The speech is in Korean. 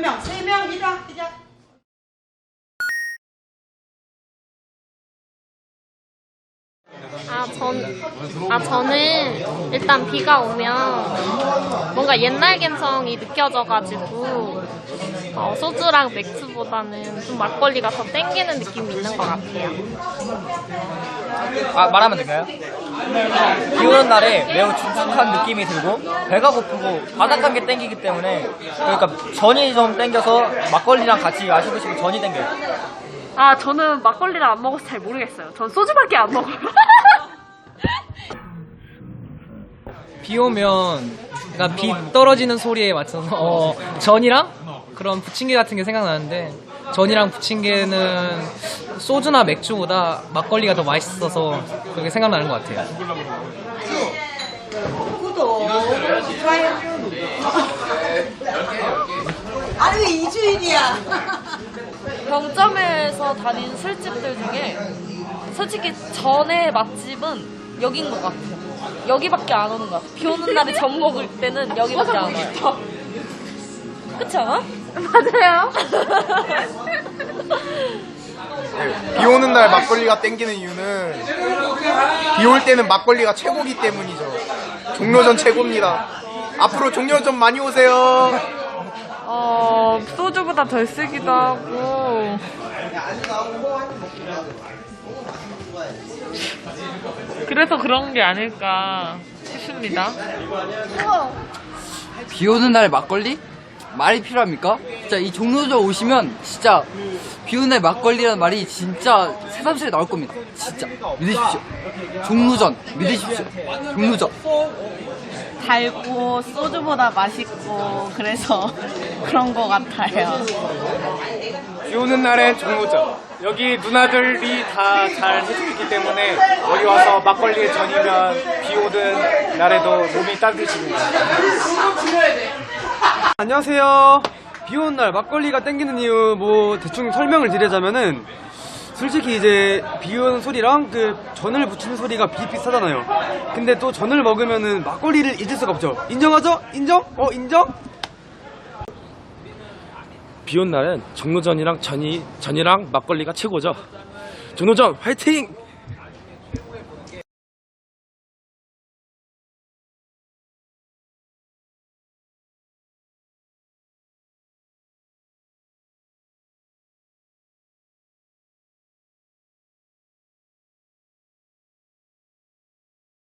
명? 세 명? 이리 와. 아, 전, 아, 저는 일단 비가 오면 뭔가 옛날 감성이 느껴져가지고, 어, 소주랑 맥주보다는 좀 막걸리가 더 땡기는 느낌이 있는 것 같아요. 아, 말하면 될까요? 비 오는 날에 매우 축축한 느낌이 들고 배가 고프고 바닥한 게 땡기기 때문에 그러니까 전이 좀 땡겨서 막걸리랑 같이 마시고 싶은 전이 땡겨요. 아, 저는 막걸리를 안 먹어서 잘 모르겠어요. 전 소주밖에 안 먹어요. 비 오면 그러니까 비 떨어지는 소리에 맞춰서 어, 전이랑 그런 부침개 같은 게 생각나는데 전이랑 부침개는 소주나 맥주보다 막걸리가 더 맛있어서 그게 생각나는 것 같아요. 구독, 좋아요. 아니, 왜 이주일이야? 병점에서 다닌 술집들 중에 솔직히 전에 맛집은 여긴 것 같아요. 여기밖에 안 오는 것 같아요. 비 오는 날에 전 먹을 때는 여기밖에 안 와요. 그렇지 않아? 맞아요. 비 오는 날 막걸리가 땡기는 이유는 비 올 때는 막걸리가 최고기 때문이죠. 종로전 최고입니다. 앞으로 종로전 많이 오세요. 어, 소주보다 덜 쓰기도 하고. 그래서 그런 게 아닐까 싶습니다. 비 오는 날 막걸리? 말이 필요합니까? 진짜 이 종로전 오시면 진짜 비 오는 날 막걸리라는 말이 진짜 새삼스레 나올 겁니다. 진짜 믿으십시오. 종로전 믿으십시오. 종로전. 달고 소주보다 맛있고 그래서 그런 것 같아요. 비 오는 날엔 종로전. 여기 누나들이 다 잘 해주기 때문에 여기 와서 막걸리에 전이면 비 오는 날에도 몸이 따뜻해집니다. 안녕하세요. 비 오는 날 막걸리가 땡기는 이유 뭐 대충 설명을 드리자면은 솔직히 이제 비 오는 소리랑 그 전을 부치는 소리가 비슷비슷하잖아요. 근데 또 전을 먹으면은 막걸리를 잊을 수가 없죠. 인정하죠? 인정? 어 인정? 비온 날은 종로전이랑 전이 전이랑 막걸리가 최고죠. 종로전 화이팅!